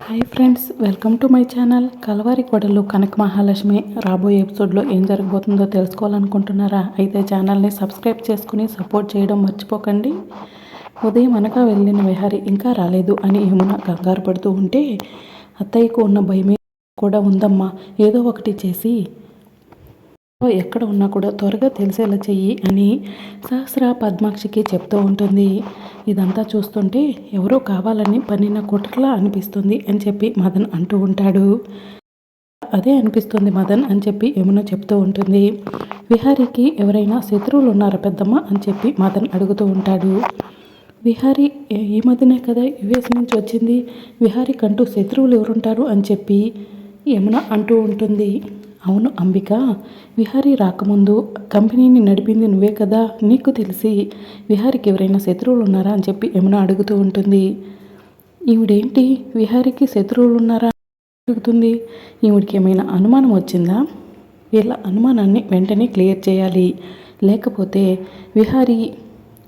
Hi friends welcome to my channel. Kalavari Kodalu Kanaka Mahalakshmi రాబోయే ఎపిసోడ్లో ఏం జరగబోతుందో తెలుసుకోవాలనుకుంటున్నారా? అయితే ఛానల్ని సబ్స్క్రైబ్ చేసుకుని సపోర్ట్ చేయడం మర్చిపోకండి. ఉదయం అనగా వెళ్ళిన విహారి ఇంకా రాలేదు అని యమున కంగారు పడుతూ ఉంటే అత్తయ్యకు ఉన్న భయమే కూడా ఉందమ్మా. ఏదో ఒకటి చేసి ఎక్కడ ఉన్నా కూడా త్వరగా తెలిసేలా చెయ్యి అని సహస్ర పద్మాక్షికి చెప్తూ ఉంటుంది. ఇదంతా చూస్తుంటే ఎవరో కావాలని పనిన కుట్రలా అనిపిస్తుంది అని చెప్పి మదన్ అంటూ ఉంటాడు. అదే అనిపిస్తుంది మదన్ అని చెప్పి యమున చెప్తూ ఉంటుంది. విహారీకి ఎవరైనా శత్రువులు ఉన్నారా పెద్దమ్మ అని చెప్పి మదన్ అడుగుతూ ఉంటాడు. విహారీ ఈ మధ్యనే కదా యుఎస్ నుంచి వచ్చింది. విహారీకంటూ శత్రువులు ఎవరుంటారు? అని చెప్పి యమున అంటూ ఉంటుంది. అవును అంబిక. విహారీ రాకముందు కంపెనీని నడిపింది నువ్వే కదా? నీకు తెలిసి విహారికి ఎవరైనా శత్రువులు ఉన్నారా అని చెప్పి యమున అడుగుతూ ఉంటుంది. ఈవిడేంటి? విహారికి శత్రువులు ఉన్నారా అడుగుతుంది. ఈవిడికి ఏమైనా అనుమానం వచ్చిందా? వీళ్ళ అనుమానాన్ని వెంటనే క్లియర్ చేయాలి. లేకపోతే విహారీ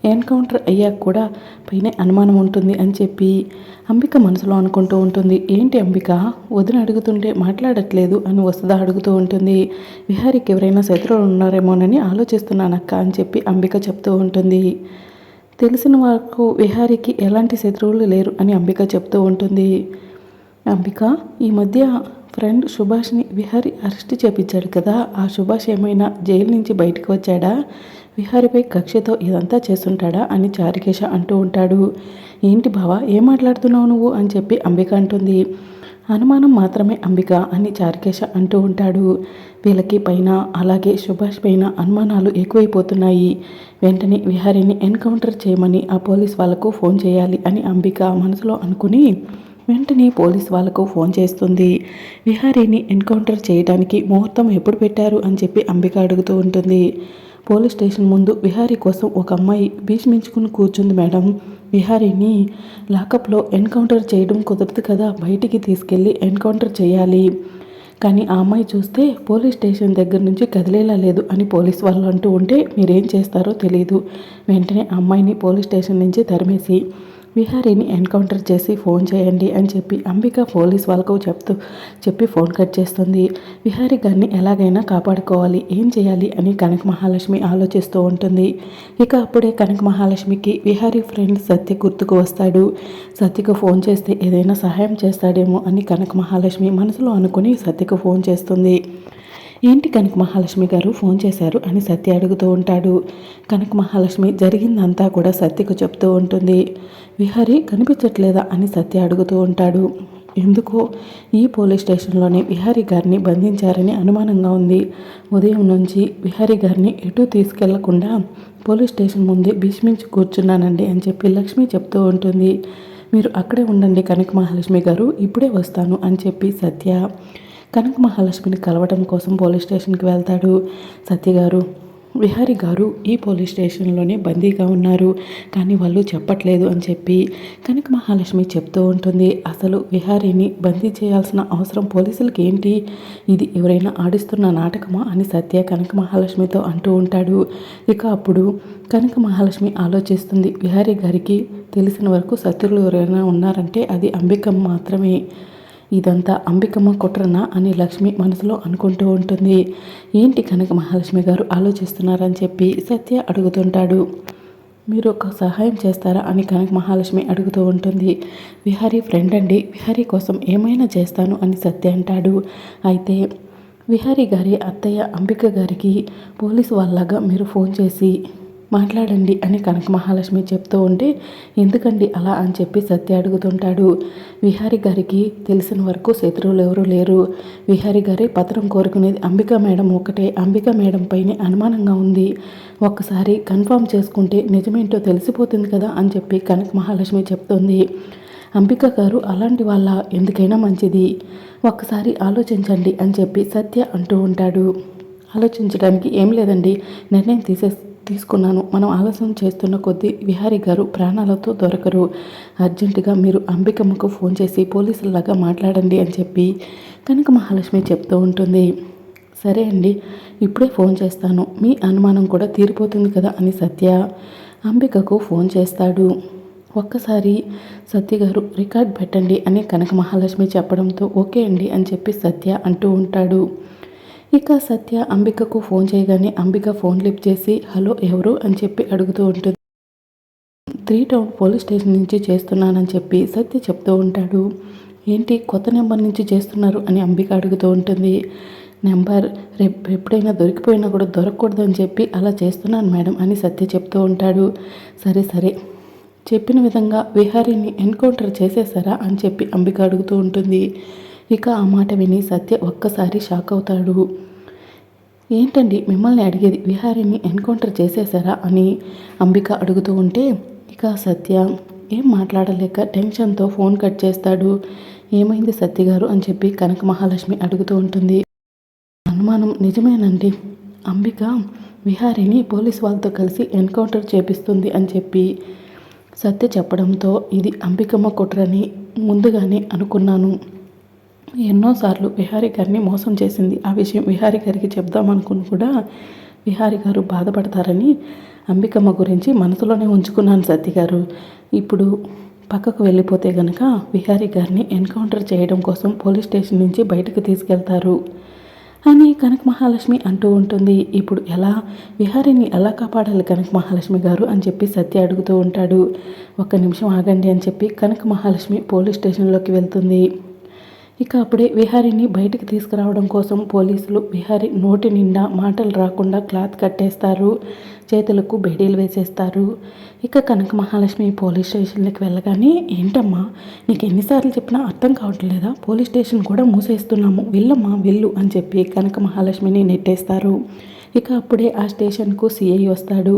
ఎన్కౌంటర్ అయ్యాక కూడా పైన అనుమానం ఉంటుంది అని చెప్పి అంబిక మనసులో అనుకుంటూ ఉంటుంది. ఏంటి అంబిక? వదిన అడుగుతుంటే మాట్లాడట్లేదు అని వస్తుందా అడుగుతూ ఉంటుంది. విహారీకి ఎవరైనా శత్రువులు ఉన్నారేమోనని ఆలోచిస్తున్నానక్క అని చెప్పి అంబిక చెప్తూ ఉంటుంది. తెలిసిన వరకు విహారీకి ఎలాంటి శత్రువులు లేరు అని అంబిక చెప్తూ ఉంటుంది. అంబిక ఈ మధ్య ఫ్రెండ్ సుభాష్ని విహారీ అరెస్ట్ చేపించాడు కదా. ఆ సుభాష్ ఏమైనా జైలు నుంచి బయటకు వచ్చాడా? విహారిపై కక్షతో ఇదంతా చేస్తుంటాడా అని చారికేశ అంటూ ఉంటాడు. ఏంటి బావ ఏం మాట్లాడుతున్నావు నువ్వు? అని చెప్పి అంబిక అంటుంది. అనుమానం మాత్రమే అంబిక అని చారికేశ అంటూ ఉంటాడు. వీళ్ళకి పైన అలాగే సుభాష్ పైన అనుమానాలు ఎక్కువైపోతున్నాయి. వెంటనే విహారిని ఎన్కౌంటర్ చేయమని ఆ పోలీస్ వాళ్ళకు ఫోన్ చేయాలి అని అంబిక మనసులో అనుకుని వెంటనే పోలీస్ వాళ్ళకు ఫోన్ చేస్తుంది. విహారీని ఎన్కౌంటర్ చేయడానికి ముహూర్తం ఎప్పుడు పెట్టారు అని చెప్పి అంబిక అడుగుతూ ఉంటుంది. పోలీస్ స్టేషన్ ముందు విహారీ కోసం ఒక అమ్మాయి భీష్మించుకుని కూర్చుంది మేడం. విహారీని లాకప్లో ఎన్కౌంటర్ చేయడం కుదరదు కదా బయటికి తీసుకెళ్ళి ఎన్కౌంటర్ చేయాలి. కానీ ఆ అమ్మాయి చూస్తే పోలీస్ స్టేషన్ దగ్గర నుంచి కదిలేలా లేదు అని పోలీస్ వాళ్ళు అంటూ ఉంటే మీరేం చేస్తారో తెలియదు వెంటనే అమ్మాయిని పోలీస్ స్టేషన్ నుంచి తరిమేసి విహారీని ఎన్కౌంటర్ చేసి ఫోన్ చేయండి అని చెప్పి అంబిక పోలీస్ వాళ్ళకు చెప్తూ చెప్పి ఫోన్ కట్ చేస్తుంది. విహారీ గారిని ఎలాగైనా కాపాడుకోవాలి ఏం చేయాలి అని కనక మహాలక్ష్మి ఆలోచిస్తూ ఉంటుంది. ఇక అప్పుడే కనక మహాలక్ష్మికి విహారీ ఫ్రెండ్ సత్య గుర్తుకు వస్తాడు. సత్యకు ఫోన్ చేస్తే ఏదైనా సహాయం చేస్తాడేమో అని కనక మహాలక్ష్మి మనసులో అనుకుని సత్యకు ఫోన్ చేస్తుంది. ఏంటి కనక మహాలక్ష్మి గారు ఫోన్ చేశారు అని సత్య అడుగుతూ ఉంటాడు. కనక మహాలక్ష్మి జరిగిందంతా కూడా సత్యకు చెప్తూ ఉంటుంది. విహారి కనిపించట్లేదా అని సత్య అడుగుతూ ఉంటాడు. ఎందుకో ఈ పోలీస్ స్టేషన్లోనే విహారీ గారిని బంధించారని అనుమానంగా ఉంది. ఉదయం నుంచి విహారీ గారిని ఎటు తీసుకెళ్ళకుండా పోలీస్ స్టేషన్ ముందే భీష్మించి కూర్చున్నానండి అని చెప్పి లక్ష్మి చెప్తూ ఉంటుంది. మీరు అక్కడే ఉండండి కనక మహాలక్ష్మి గారు ఇప్పుడే వస్తాను అని చెప్పి సత్య కనక మహాలక్ష్మిని కలవటం కోసం పోలీస్ స్టేషన్కి వెళ్తాడు. సత్యగారు విహారి గారు ఈ పోలీస్ స్టేషన్లోనే బందీగా ఉన్నారు. కానీ వాళ్ళు చెప్పట్లేదు అని చెప్పి కనక మహాలక్ష్మి చెప్తూ ఉంటుంది. అసలు విహారీని బందీ చేయాల్సిన అవసరం పోలీసులకి ఏంటి? ఇది ఎవరైనా ఆడిస్తున్న నాటకమా అని సత్య కనక మహాలక్ష్మితో అంటూ ఉంటాడు. ఇక అప్పుడు కనక మహాలక్ష్మి ఆలోచిస్తుంది. విహారీ గారికి తెలిసిన వరకు శత్రువులు ఎవరైనా ఉన్నారంటే అది అంబికం మాత్రమే. ఇదంతా అంబికమ్మ కుట్రనా అని లక్ష్మి మనసులో అనుకుంటూ ఉంటుంది. ఏంటి కనుక మహాలక్ష్మి గారు ఆలోచిస్తున్నారని చెప్పి సత్య అడుగుతుంటాడు. మీరు ఒక సహాయం చేస్తారా అని కనక మహాలక్ష్మి అడుగుతూ ఉంటుంది. విహారీ ఫ్రెండ్ అండి విహారీ కోసం ఏమైనా చేస్తాను అని సత్య అంటాడు. అయితే విహారీ గారి అత్తయ్య అంబిక గారికి పోలీసు వాళ్ళగా మీరు ఫోన్ చేసి మాట్లాడండి అని కనక మహాలక్ష్మి చెప్తూ ఉంటే ఎందుకండి అలా అని చెప్పి సత్య అడుగుతుంటాడు. విహారి గారికి తెలిసిన వరకు శత్రువులు ఎవరూ లేరు. విహారి గారి పత్రం కోరుకునేది అంబికా మేడం ఒకటే అంబికా మేడం పైనే అనుమానంగా ఉంది. ఒక్కసారి కన్ఫర్మ్ చేసుకుంటే నిజమేంటో తెలిసిపోతుంది కదా అని చెప్పి కనక మహాలక్ష్మి చెప్తుంది. అంబిక గారు అలాంటి వాళ్ళ ఎందుకైనా మంచిది. ఒక్కసారి ఆలోచించండి అని చెప్పి సత్య అంటూ ఉంటాడు. ఆలోచించడానికి ఏం లేదండి. నిర్ణయం తీసే తీసుకున్నాను. మనం ఆలస్యం చేస్తున్న కొద్దీ విహారీ గారు ప్రాణాలతో దొరకరు. అర్జెంటుగా మీరు అంబికమ్మకు ఫోన్ చేసి పోలీసులలాగా మాట్లాడండి అని చెప్పి కనుక మహాలక్ష్మి చెప్తూ ఉంటుంది. సరే అండి ఇప్పుడే ఫోన్ చేస్తాను. మీ అనుమానం కూడా తీరిపోతుంది కదా అని సత్య అంబికకు ఫోన్ చేస్తాడు. ఒక్కసారి సత్య గారు రికార్డ్ పెట్టండి అని కనక మహాలక్ష్మి చెప్పడంతో ఓకే అండి అని చెప్పి సత్య అంటూ ఉంటాడు. ఇక సత్య అంబికకు ఫోన్ చేయగానే అంబిక ఫోన్ లిఫ్ట్ చేసి హలో ఎవరు? అని చెప్పి అడుగుతూ ఉంటుంది. త్రీ టౌన్ పోలీస్ స్టేషన్ నుంచి చేస్తున్నానని చెప్పి సత్య చెప్తూ ఉంటాడు. ఏంటి కొత్త నెంబర్ నుంచి చేస్తున్నారు? అని అంబిక అడుగుతూ ఉంటుంది. నెంబర్ రేపు ఎప్పుడైనా దొరికిపోయినా కూడా దొరకకూడదు అని చెప్పి అలా చేస్తున్నాను మేడం అని సత్య చెప్తూ ఉంటాడు. సరే సరే. చెప్పిన విధంగా విహారీని ఎన్కౌంటర్ చేసేసారా అని చెప్పి అంబిక అడుగుతూ ఉంటుంది. ఇక ఆ మాట విని సత్య ఒక్కసారి షాక్ అవుతాడు. ఏంటండి మిమ్మల్ని అడిగేది? విహారీని ఎన్కౌంటర్ చేసేసారా అని అంబిక అడుగుతూ ఉంటే ఇక సత్య ఏం మాట్లాడలేక టెన్షన్తో ఫోన్ కట్ చేస్తాడు. ఏమైంది సత్య గారు అని చెప్పి కనక మహాలక్ష్మి అడుగుతూ ఉంటుంది. అనుమానం నిజమేనండి. అంబిక విహారిని పోలీస్ వాళ్ళతో కలిసి ఎన్కౌంటర్ చేపిస్తుంది అని చెప్పి సత్య చెప్పడంతో ఇది అంబికమ్మ కుట్రని ముందుగానే అనుకున్నాను. ఎన్నోసార్లు విహారీ గారిని మోసం చేసింది. ఆ విషయం విహారీ గారికి చెప్దామనుకుని కూడా విహారీ గారు బాధపడతారని అంబికమ్మ గురించి మనసులోనే ఉంచుకున్నాను సత్య గారు. ఇప్పుడు పక్కకు వెళ్ళిపోతే గనక విహారీ గారిని ఎన్కౌంటర్ చేయడం కోసం పోలీస్ స్టేషన్ నుంచి బయటకు తీసుకెళ్తారు అని కనక మహాలక్ష్మి అంటూ ఉంటుంది. ఇప్పుడు ఎలా? విహారిని ఎలా కాపాడాలి కనక మహాలక్ష్మి గారు అని చెప్పి సత్య అడుగుతూ ఉంటాడు. ఒక్క నిమిషం ఆగండి అని చెప్పి కనక మహాలక్ష్మి పోలీస్ స్టేషన్లోకి వెళ్తుంది. ఇక అప్పుడే విహారిని బయటికి తీసుకురావడం కోసం పోలీసులు విహారి నోటి నిండా మాటలు రాకుండా క్లాత్ కట్టేస్తారు చేతులకు బేడీలు వేసేస్తారు. ఇక కనక మహాలక్ష్మి పోలీస్ స్టేషన్లోకి వెళ్ళగానే ఏంటమ్మా నీకు ఎన్నిసార్లు చెప్పినా అర్థం కావట్లేదా? పోలీస్ స్టేషన్ కూడా మూసేస్తున్నాము. వెళ్ళమ్మా వెళ్ళు అని చెప్పి కనక మహాలక్ష్మిని నెట్టేస్తారు. ఇక అప్పుడే ఆ స్టేషన్కు సీఐ వస్తాడు.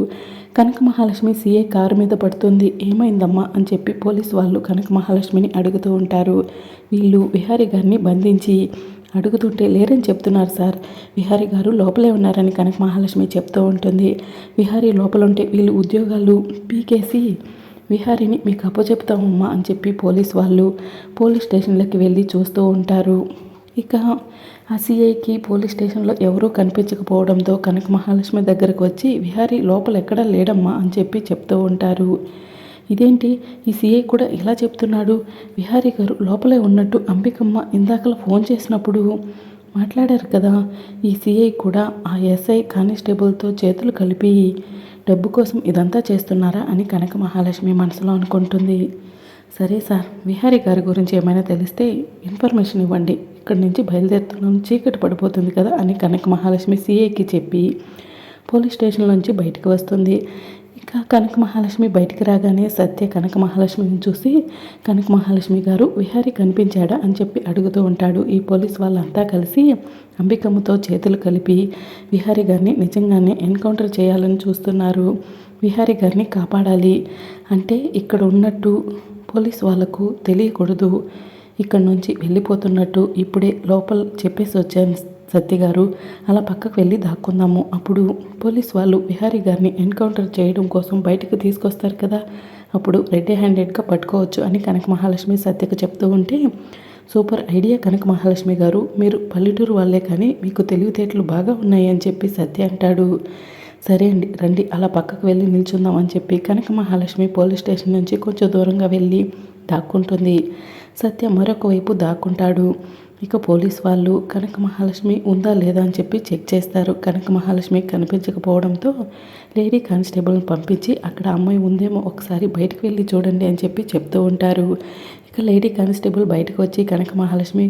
కనక మహాలక్ష్మి సీఏ కారు మీద పడుతుంది. ఏమైందమ్మా? అని చెప్పి పోలీస్ వాళ్ళు కనక మహాలక్ష్మిని అడుగుతూ ఉంటారు. వీళ్ళు విహారి గారిని బంధించి అడుగుతుంటే లేరని చెప్తున్నారు సార్. విహారి గారు లోపలే ఉన్నారని కనక మహాలక్ష్మి చెప్తూ ఉంటుంది. విహారీ లోపల ఉంటే వీళ్ళు ఉద్యోగాలు పీకేసి విహారిని మీకు అప్పచెప్తామమ్మా అని చెప్పి పోలీస్ వాళ్ళు పోలీస్ స్టేషన్లకి వెళ్ళి చూస్తూ ఉంటారు. ఇక ఆ సిఐకి పోలీస్ స్టేషన్లో ఎవరూ కనిపించకపోవడంతో కనక మహాలక్ష్మి దగ్గరకు వచ్చి విహారీ లోపల ఎక్కడా లేడమ్మా అని చెప్పి చెప్తూ ఉంటారు. ఇదేంటి? ఈ సిఐ కూడా ఇలా చెప్తున్నాడు? విహారీ గారు లోపలే ఉన్నట్టు అంబికమ్మ ఇందాకలా ఫోన్ చేసినప్పుడు మాట్లాడారు కదా. ఈ సిఐ కూడా ఆ ఎస్ఐ కానిస్టేబుల్తో చేతులు కలిపి డబ్బు కోసం ఇదంతా చేస్తున్నారా అని కనక మహాలక్ష్మి మనసులో అనుకుంటుంది. సరే సార్ విహారీ గారి గురించి ఏమైనా తెలిస్తే ఇన్ఫర్మేషన్ ఇవ్వండి. ఇక్కడి నుంచి బయలుదేరుతున్నాం చీకటి పడిపోతుంది కదా అని కనక మహాలక్ష్మి సీఏకి చెప్పి పోలీస్ స్టేషన్ నుంచి బయటకు వస్తుంది. ఇంకా కనక మహాలక్ష్మి బయటికి రాగానే సత్య కనక మహాలక్ష్మిని చూసి కనక మహాలక్ష్మి గారు విహారీ కనిపించాడా? అని చెప్పి అడుగుతూ ఉంటాడు. ఈ పోలీస్ వాళ్ళంతా కలిసి అంబికమ్మతో చేతులు కలిపి విహారీ గారిని నిజంగానే ఎన్కౌంటర్ చేయాలని చూస్తున్నారు. విహారీ గారిని కాపాడాలి అంటే ఇక్కడ ఉన్నట్టు పోలీస్ వాళ్ళకు తెలియకూడదు. ఇక్కడ నుంచి వెళ్ళిపోతున్నట్టు ఇప్పుడే లోపల చెప్పేసి వచ్చాను సత్య గారు. అలా పక్కకు వెళ్ళి దాక్కుందాము. అప్పుడు పోలీస్ వాళ్ళు విహారీ గారిని ఎన్కౌంటర్ చేయడం కోసం బయటకు తీసుకొస్తారు కదా. అప్పుడు రెడీ హ్యాండెడ్గా పట్టుకోవచ్చు అని కనక మహాలక్ష్మి సత్యకు చెప్తూ ఉంటే సూపర్ ఐడియా కనక మహాలక్ష్మి గారు. మీరు పల్లెటూరు వాళ్ళే కానీ మీకు తెలివితేటలు బాగా ఉన్నాయి అని చెప్పి సత్య అంటాడు. సరే అండి రండి అలా పక్కకు వెళ్ళి నిల్చుందామని చెప్పి కనక మహాలక్ష్మి పోలీస్ స్టేషన్ నుంచి కొంచెం దూరంగా వెళ్ళి దాక్కుంటుంది. సత్య మరొక వైపు దాక్కుంటాడు. ఇక పోలీస్ వాళ్ళు కనక మహాలక్ష్మి ఉందా లేదా? అని చెప్పి చెక్ చేస్తారు. కనక మహాలక్ష్మి కనిపించకపోవడంతో లేడీ కానిస్టేబుల్ని పంపించి అక్కడ అమ్మాయి ఉందేమో ఒకసారి బయటకు వెళ్ళి చూడండి అని చెప్పి చెప్తూ ఉంటారు. ఇక లేడీ కానిస్టేబుల్ బయటకు వచ్చి కనక మహాలక్ష్మి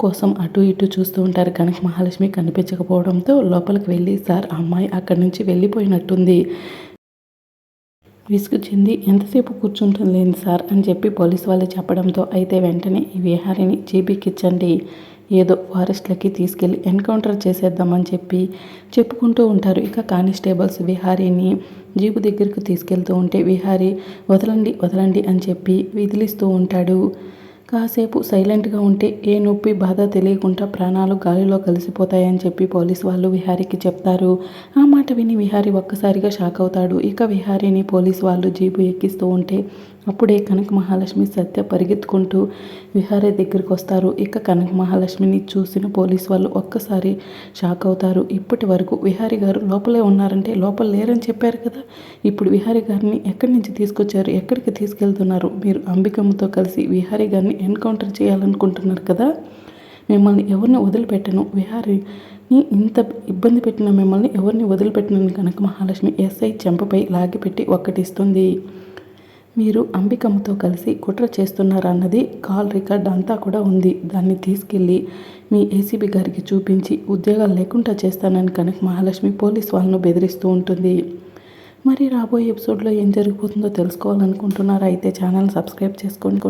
కోసం అటు ఇటు చూస్తూ ఉంటారు. కనక మహాలక్ష్మి కనిపించకపోవడంతో లోపలికి వెళ్ళి సార్ అమ్మాయి అక్కడి నుంచి వెళ్ళిపోయినట్టుంది. విసుగుచింది ఎంతసేపు కూర్చుంటుంది సార్? అని చెప్పి పోలీస్ వాళ్ళు చెప్పడంతో అయితే వెంటనే ఈ విహారిని జీబీకిచ్చండి. ఏదో ఫారెస్ట్లకి తీసుకెళ్ళి ఎన్కౌంటర్ చేసేద్దామని చెప్పి చెప్పుకుంటూ ఉంటారు. ఇక కానిస్టేబుల్స్ విహారీని జీపు దగ్గరికి తీసుకెళ్తూ ఉంటే విహారీ వదలండి వదలండి అని చెప్పి విదిలిస్తూ ఉంటాడు. కాసేపు సైలెంట్గా ఉంటే ఏ నొప్పి బాధ తెలియకుండా ప్రాణాలు గాలిలో కలిసిపోతాయని చెప్పి పోలీస్ వాళ్ళు విహారీకి చెప్తారు. ఆ మాట విని విహారీ ఒక్కసారిగా షాక్ అవుతాడు. ఇక విహారీని పోలీస్ వాళ్ళు జీపు ఎక్కిస్తూ ఉంటే అప్పుడే కనక మహాలక్ష్మి సత్య పరిగెత్తుకుంటూ విహారీ దగ్గరికి వస్తారు. ఇక కనక మహాలక్ష్మిని చూసిన పోలీస్ వాళ్ళు ఒక్కసారి షాక్ అవుతారు. ఇప్పటి వరకు విహారి గారు లోపలే ఉన్నారంటే లోపల లేరని చెప్పారు కదా. ఇప్పుడు విహారీ గారిని ఎక్కడి నుంచి తీసుకొచ్చారు? ఎక్కడికి తీసుకెళ్తున్నారు? మీరు అంబికమ్మతో కలిసి విహారీ గారిని ఎన్కౌంటర్ చేయాలనుకుంటున్నారు కదా. మిమ్మల్ని ఎవరిని వదిలిపెట్టను? విహారీని ఇంత ఇబ్బంది పెట్టిన మిమ్మల్ని ఎవరిని వదిలిపెట్టనని కనుక మహాలక్ష్మి ఎస్ఐ చెంపపై లాగిపెట్టి ఒక్కటిస్తుంది మీరు అంబికమ్మతో కలిసి కుట్ర చేస్తున్నారన్నది కాల్ రికార్డ్ అంతా కూడా ఉంది. దాన్ని తీసుకెళ్ళి మీ ఏసీబీ గారికి చూపించి ఉద్యోగాలు లేకుండా చేస్తానని కనుక మహాలక్ష్మి పోలీస్ వాళ్ళను బెదిరిస్తూ ఉంటుంది. మరి రాబోయే ఎపిసోడ్లో ఏం జరిగిపోతుందో తెలుసుకోవాలనుకుంటున్నారా? అయితే ఛానల్ సబ్స్క్రైబ్ చేసుకోండి